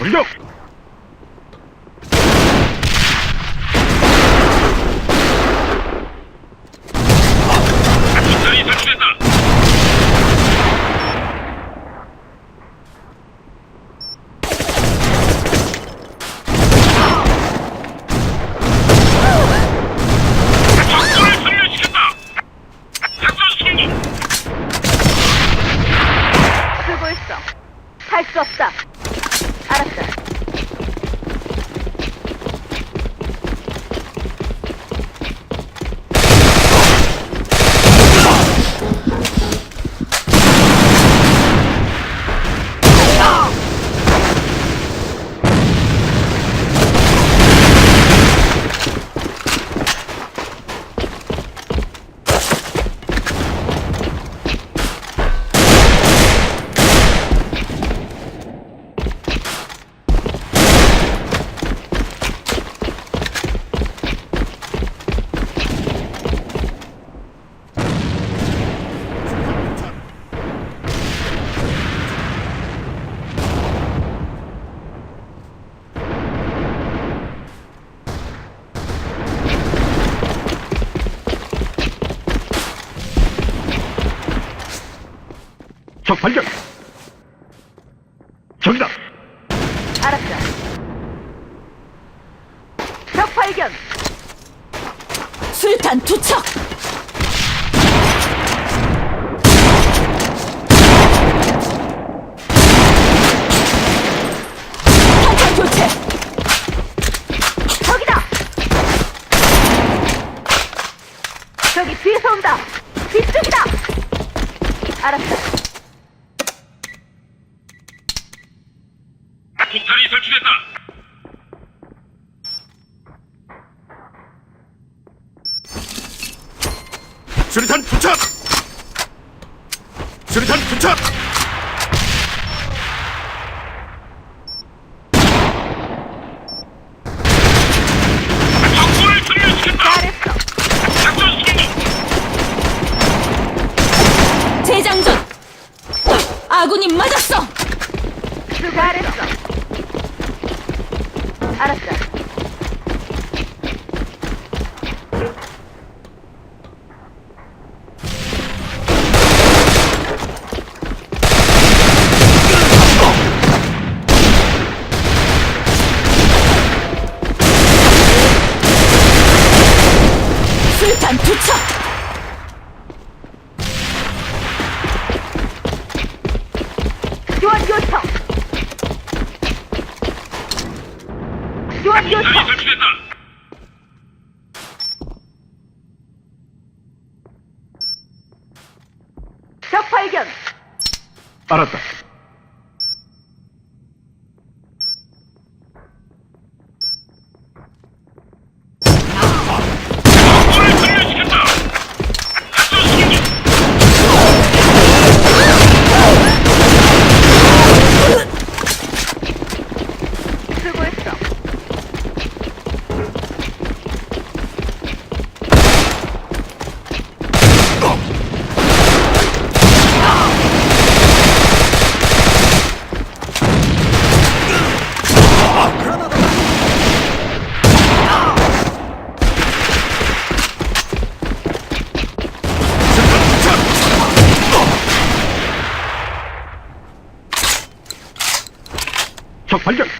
공격! 적 발견! 적이다! 알았어. 적 발견. 수류탄 투척! 탄창 교체! 저기다. 저기 뒤에서 온다. 뒤쪽이다. 알았어. 폭탄이 설치됐다. 수리탄 투착! 수리탄! 적군을 섬멸시켰다. 잘했어. 작전 성공. 재장전! 아군이 맞았어! 잘했어. 알았어. 수류탄 투척! 지원 요청. 지원 폭탄이 요청. 설치됐다. 적 발견. 알았다. పలిచాడు